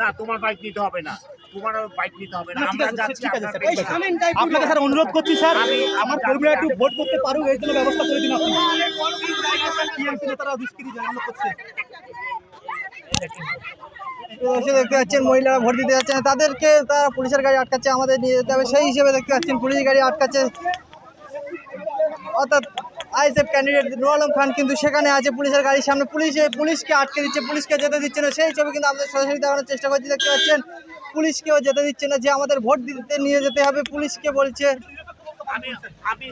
না তোমার বাইক নিতে হবে না। তোমার বাইক নিতে হবে না। না, আমরা যাচ্ছি ঠিক আছে, আপনার স্যার, পেছনে। সামনে আপনাকে স্যার অনুরোধ করছি স্যার আমার কর্মীরা একটু ভোট করতে পারুক এই জন্য ব্যবস্থা করে দিন আপনি। টিএমসি নেতারা দুষ্কৃতি জানানো করছে এসে দেখতে পাচ্ছেন মহিলারা ভোট দিতে যাচ্ছে তাদেরকে তারা পুলিশের গাড়ি আটকাচ্ছে আমাদের নিয়ে যেতে হবে। সেই হিসেবে দেখতে পাচ্ছেন পুলিশ গাড়ি আটকাচ্ছে। অর্থাৎ আইএসএফ ক্যান্ডিডেট নুর আলম খান কিন্তু সেখানে আছে পুলিশের গাড়ির সামনে। পুলিশে পুলিশকে আটকে দিচ্ছে পুলিশকে যেতে দিচ্ছে না। সেই ছবি কিন্তু আমাদের সরাসরি দেখানোর চেষ্টা করছি দেখতে পাচ্ছেন? পুলিশকেও যেতে দিচ্ছে না যে আমাদের ভোট দিতে নিয়ে যেতে হবে পুলিশকে বলছে। আমি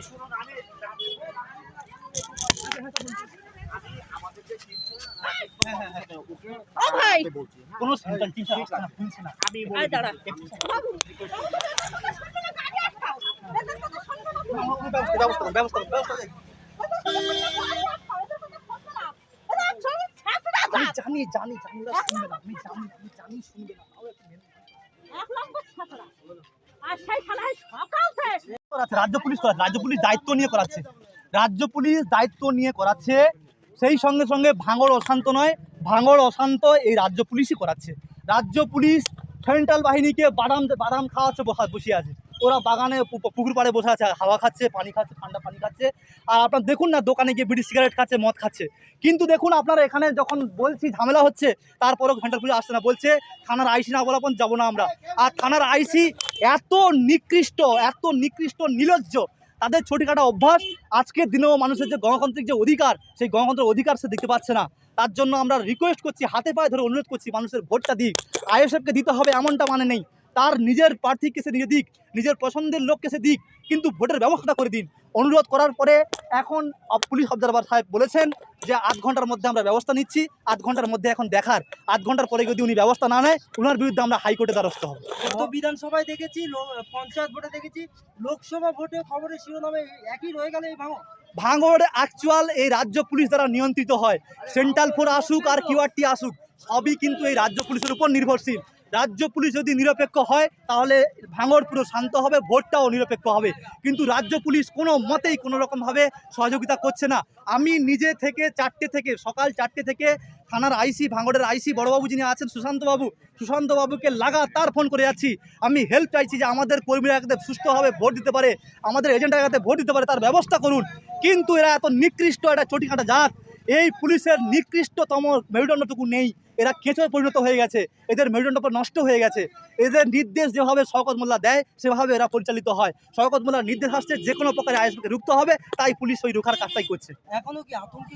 রাজ্য পুলিশ করাচ্ছে, রাজ্য পুলিশ দায়িত্ব নিয়ে করাচ্ছে। রাজ্য পুলিশ দায়িত্ব নিয়ে করাচ্ছে, সেই সঙ্গে সঙ্গে ভাঙড় অশান্ত নয়, ভাঙড় অশান্ত এই রাজ্য পুলিশই করাচ্ছে। রাজ্য পুলিশ সেন্ট্রাল বাহিনীকে বাদাম বাদাম খাওয়াচ্ছে বসে আছে। ওরা বাগানে পুকুর পাড়ে বসে আছে, হাওয়া খাচ্ছে, পানি খাচ্ছে, ঠান্ডা পানি খাচ্ছে। আর আপনার দেখুন না, দোকানে গিয়ে বিড়ি সিগারেট খাচ্ছে, মদ খাচ্ছে। কিন্তু দেখুন আপনারা এখানে যখন বলছি ঝামেলা হচ্ছে, তারপরেও ঘণ্টার পুলিশ আসছে না। বলছে, থানার আইসি না বলা পর্যন্ত যাব না আমরা। আর থানার আইসি এত নিকৃষ্ট এত নিকৃষ্ট, নিলজ্জ। তাদের ছুটি কাটা অভ্যাস আজকের দিনেও মানুষের যে গণতান্ত্রিক যে অধিকার, সেই গণতন্ত্রের অধিকার সে দেখতে পাচ্ছে না। তার জন্য আমরা রিকোয়েস্ট করছি, হাতে পায়ে ধরে অনুরোধ করছি, মানুষের ভোটটা দিই আইএসএফকে দিতে হবে এমনটা মানে নেই। তার নিজের প্রার্থীকে সে নিজে দিক নিজের পছন্দের লোককে সে দিক কিন্তু ভোটের ব্যবস্থা করে দিন। অনুরোধ করার পরে এখন পুলিশ অবজারভার সাহেব বলেছেন যে আধ ঘণ্টার মধ্যে আমরা ব্যবস্থা নিচ্ছি আধ ঘণ্টার মধ্যে এখন দেখার। আধ ঘণ্টার পরে যদি উনি ব্যবস্থা না নেয় ওনার বিরুদ্ধে আমরা হাইকোর্টে দ্বারস্থ হব। গত বিধানসভায় দেখেছি পঞ্চায়েত ভোটে দেখেছি লোকসভা ভোটে খবরের শিরোনামে একই রয়ে গেল এই ভাঙন। ভাঙড় অ্যাকচুয়াল এই রাজ্য পুলিশ দ্বারা নিয়ন্ত্রিত হয়। সেন্ট্রাল ফোর আসুক আর কিউআরটি আসুক সবই কিন্তু এই রাজ্য পুলিশের উপর নির্ভরশীল। রাজ্য পুলিশ যদি নিরপেক্ষ হয়, তাহলে ভাঙড় পুরো শান্ত হবে, ভোটটাও নিরপেক্ষ হবে। কিন্তু রাজ্য পুলিশ কোনো মতেই কোনো রকমভাবে সহযোগিতা করছে না। আমি নিজে থেকে চারটে থেকে, সকাল চারটে থেকে থানার আইসি, ভাঙড়ের আইসি বড়বাবু যিনি আছেন, সুশান্তবাবু, সুশান্তবাবুকে লাগাতার ফোন করে যাচ্ছি। আমি হেল্প চাইছি যে আমাদের কর্মীরা যাতে সুস্থভাবে ভোট দিতে পারে, আমাদের এজেন্টরা যাতে ভোট দিতে পারে, তার ব্যবস্থা করুন। কিন্তু এরা এত নিকৃষ্ট একটা চটিকাটা জাত এই পুলিশের নিকৃষ্টতম মেরুদণ্ডটুকু নেই। এরা কেঁচোয় পরিণত হয়ে গেছে। এদের মেরুদণ্ড নষ্ট হয়ে গেছে। এদের নির্দেশ যেভাবে শওকত মোল্লা দেয় সেভাবে এরা পরিচালিত হয়। শওকত মোল্লার নির্দেশ আসছে যে কোনো প্রকারে আইএসকে রুখতে হবে তাই পুলিশ ওই রুখার কাজটাই করছে। এখনও কি আতঙ্কে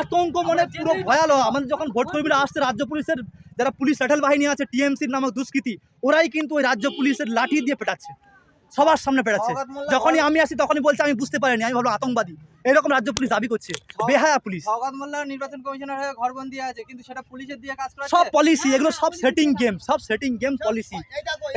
আতঙ্ক মনে পুরো ভয়ালো আমাদের যখন ভোট কর্মীরা আসছে রাজ্য পুলিশের যারা পুলিশ স্যাটেল বাহিনী আছে টিএমসির নামক দুষ্কৃতী ওরাই কিন্তু ওই রাজ্য পুলিশের লাঠি দিয়ে পেটাচ্ছে। সবার সামনে পেটাচ্ছে। যখনই আমি আসি তখনই বলছে আমি বুঝতে পারিনি আমি ভাবলাম আতঙ্কবাদী। এরকম রাজ্য পুলিশ দাবি করছে। বেহায়া পুলিশ। মোল্লা নির্বাচন কমিশনার হয়ে ঘরবন্দি আছে কিন্তু সেটা পুলিশের দিয়ে কাজ করাচ্ছে? সব পলিসি এগুলো সব সেটিং গেম সব সেটিং গেম পলিসি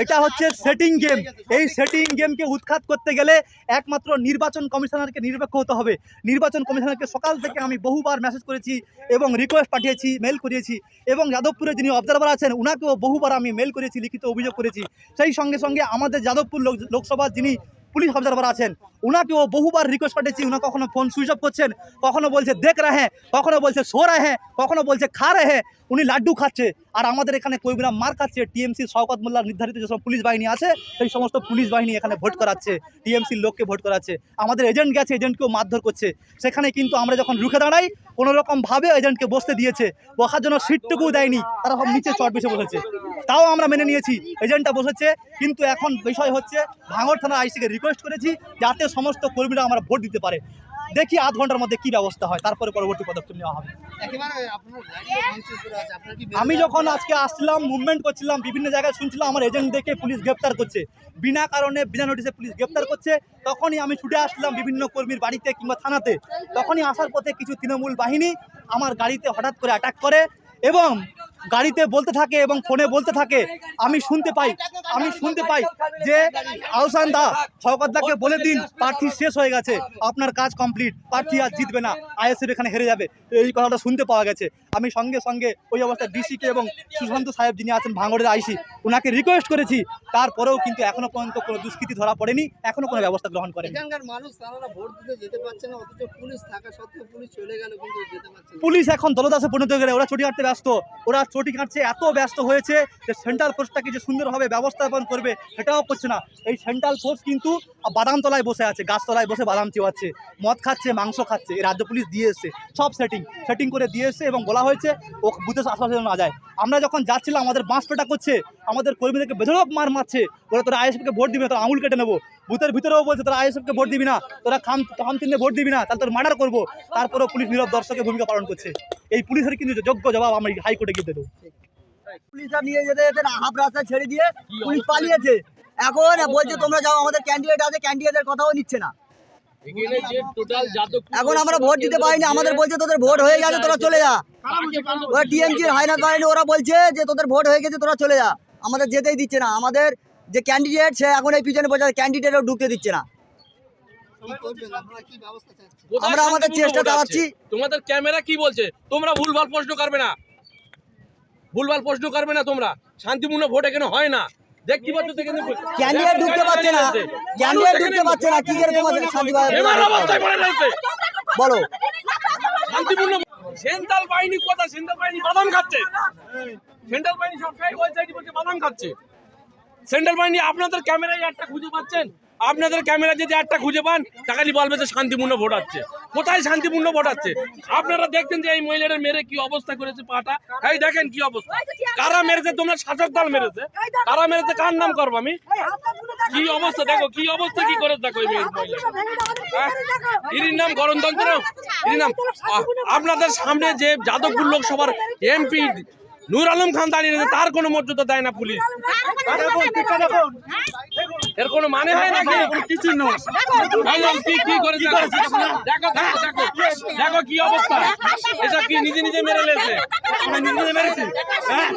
এটা হচ্ছে সেটিং গেম এই সেটিং গেমকে উৎখাত করতে গেলে একমাত্র নির্বাচন কমিশনারকে নিরপেক্ষ হতে হবে। নির্বাচন কমিশনারকে সকাল থেকে আমি বহুবার মেসেজ করেছি এবং রিকোয়েস্ট পাঠিয়েছি মেল করিয়েছি এবং যাদবপুরে যিনি অবজারভার আছেন ওনাকেও বহুবার আমি মেল করেছি লিখিত অভিযোগ করেছি। সেই সঙ্গে সঙ্গে আমাদের যাদবপুর লোক লোকসভার যিনি পুলিশ অবজারভার আছেন। ওনাকেও বহুবার রিকোয়েস্ট পাঠিয়েছি উনি কখনো ফোন সুইচ অফ করছেন, কখনো বলছে, দেখ রা রাহে কখনো বলছে সো রাহে কখনো বলছে, খা রে রাহে উনি লাড্ডু খাচ্ছে। আর আমাদের এখানে কর্মীরা মার খাচ্ছে। টিএমসি শওকত মোল্লার নির্ধারিত যেসব পুলিশ বাহিনী আছে, সেই সমস্ত পুলিশ বাহিনী এখানে ভোট করাচ্ছে। টিএমসির লোককে ভোট করাচ্ছে। আমাদের এজেন্ট গেছে এজেন্টকেও মারধর করছে। সেখানে কিন্তু আমরা যখন রুখে দাঁড়াই কোনো রকমভাবে এজেন্টকে বসতে দিয়েছে। বসার জন্য সিটটুকুও দেয়নি। তারা সব নিচে চট বেছে বসেছে। তাও আমরা মেনে নিয়েছি। এজেন্টটা বসেছে কিন্তু এখন বিষয় হচ্ছে ভাঙড় থানা আইসিকে রিকোয়েস্ট করেছি যাতে সমস্ত কর্মীরা আমরা ভোট দিতে পারে। দেখি আধ ঘণ্টার মধ্যে কি ব্যবস্থা হয় তারপরে পরবর্তী পদক্ষেপ নেওয়া হবে। আমি যখন আজকে আসছিলাম মুভমেন্ট করছিলাম বিভিন্ন জায়গায় শুনছিলাম আমার এজেন্ট দেখে পুলিশ গ্রেপ্তার করছে। বিনা কারণে বিনা নোটিশে পুলিশ গ্রেপ্তার করছে। তখনই আমি ছুটে আসলাম বিভিন্ন কর্মীর বাড়িতে কিংবা থানাতে। তখনই আসার পথে কিছু তৃণমূল বাহিনী আমার গাড়িতে হঠাৎ করে অ্যাটাক করে এবং গাড়িতে বলতে থাকে এবং ফোনে বলতে থাকে আমি শুনতে পাই আমি শুনতে পাই যে আহসান দা শওকতদাকে বলে দিন প্রার্থী শেষ হয়ে গেছে আপনার কাজ কমপ্লিট প্রার্থী আর জিতবে না আইএসএফ এখানে হেরে যাবে এই কথাটা শুনতে পাওয়া গেছে। আমি সঙ্গে সঙ্গে ওই অবস্থায় ডিসিকে এবং সুশান্ত সাহেব যিনি আছেন ভাঙড়ের আইসি ওনাকে রিকোয়েস্ট করেছি তারপরেও কিন্তু এখনও পর্যন্ত কোনো দুষ্কৃতি ধরা পড়েনি এখনও কোনো ব্যবস্থা গ্রহণ করেনি। পুলিশ এখন দলদাসে পরিণত গেলে ওরা চটি হাঁটতে ব্যস্ত ওরা চটি কাটছে, এত ব্যস্ত হয়েছে যে সেন্ট্রাল ফোর্সটাকে যে সুন্দরভাবে ব্যবস্থাপন করবে সেটাও করছে না। এই সেন্ট্রাল ফোর্স কিন্তু বাদামতলায় বসে আছে, গাছতলায় বসে বাদাম চেওয়াচ্ছে মদ খাচ্ছে, মাংস খাচ্ছে, এই রাজ্য পুলিশ দিয়ে এসছে। সব সেটিং সেটিং করে দিয়ে এসছে এবং বলা হয়েছে ও বুথে আশপাশে না যায়। আমরা যখন যাচ্ছিলাম, আমাদের বাঁশ পেটা করছে, আমাদের কর্মীদেরকে বেধরক মার মারছে, ওরা তোরা আইএসএফকে ভোট দিবি না, তোরা আঙুল কেটে নেব। বুথের ভিতরেও বলছে, তোরা আইএসএফকে ভোট দিবি না, তোরা খাম খাম চিহ্নে ভোট দিবি না, তাহলে তোর মার্ডার করব। তারপরেও পুলিশ নীরব দর্শকের ভূমিকা পালন করছে। এই পুলিশের কিন্তু যোগ্য জবাব আমরা হাইকোর্টে গিয়ে দেবো। পুলিশরা নিয়ে যেতে যেতে হাফ রাস্তা ছেড়ে দিয়ে পুলিশ পালিয়েছে। এখন বলছে, তোমরা যাও, আমাদের ক্যান্ডিডেট আছে ক্যান্ডিডেটের কথাও নিচ্ছে না। এখন আমরা ভোট দিতে পারিনি আমাদের বলছে তোদের ভোট হয়ে গেছে তোরা চলে যা। ওরা টিএমজির হাইনাত বাহিনী ওরা বলছে যে তোদের ভোট হয়ে গেছে তোরা চলে যা। আমাদের যেতেই দিচ্ছে না। আমাদের যে ক্যান্ডিডেট সে এখন এই পিছনে বসে ক্যান্ডিডেটও ঢুকতে দিচ্ছে না। আমরা আমাদের চেষ্টা চালাচ্ছি। তোমাদের ক্যামেরা কি বলছে? তোমরা ভুলভাল প্রশ্ন করবে না। ভুলভাল প্রশ্ন করবে না তোমরা। শান্তিপূর্ণ ভোট এখানে হয় না। দেখতে পাচ্ছ তো এখানে ক্যান্ডিডেট ঢুকতে পারছে না। ক্যান্ডিডেট ঢুকতে পারছে না কি করে তোমাদের শান্তিভাবে অবস্থায় পড়ে রয়েছে। বলো। শান্তিপূর্ণ সেন্ট্রাল বাহিনী কথা সেন্ট্রাল বাহিনী বাদাম খাচ্ছে। সেন্ট্রাল বাহিনী সব ওই সাইডে বলছে বাদাম খাচ্ছে। সেন্ট্রাল বাহিনী আপনাদের ক্যামেরায় একটা খুঁজে পাচ্ছেন? আপনাদের ক্যামেরা যদি একটা খুঁজে পান তাকালি বলবে যে শান্তিপূর্ণ ভোট হচ্ছে কোথায় শান্তিপূর্ণ ভোট হচ্ছে আপনারা দেখছেন যে এই মহিলাদের মেরে কি অবস্থা করেছে পাটা? এই দেখেন কি অবস্থা। কারা মেরেছে? তোমরা শাসক দল মেরেছে। কারা মেরেছে? কার নাম করব আমি? কি অবস্থা? দেখো, কি অবস্থা, কি করে দেখো? ইরির নাম গণতন্ত্র ইরির নাম? আপনাদের সামনে যে যাদবপুর লোকসভার এমপি নূর আলম খান দাঁড়িয়ে রয়েছে তার কোনো মর্যাদা দেয় না পুলিশ। এর কোনো মানে হয় নাকি কিছু নয় কি কি করে দেখো দেখো দেখো দেখো দেখো কি অবস্থা। এটা কি নিজে নিজে মেরে লেছে নিজে নিজে মেরেছে? হ্যাঁ।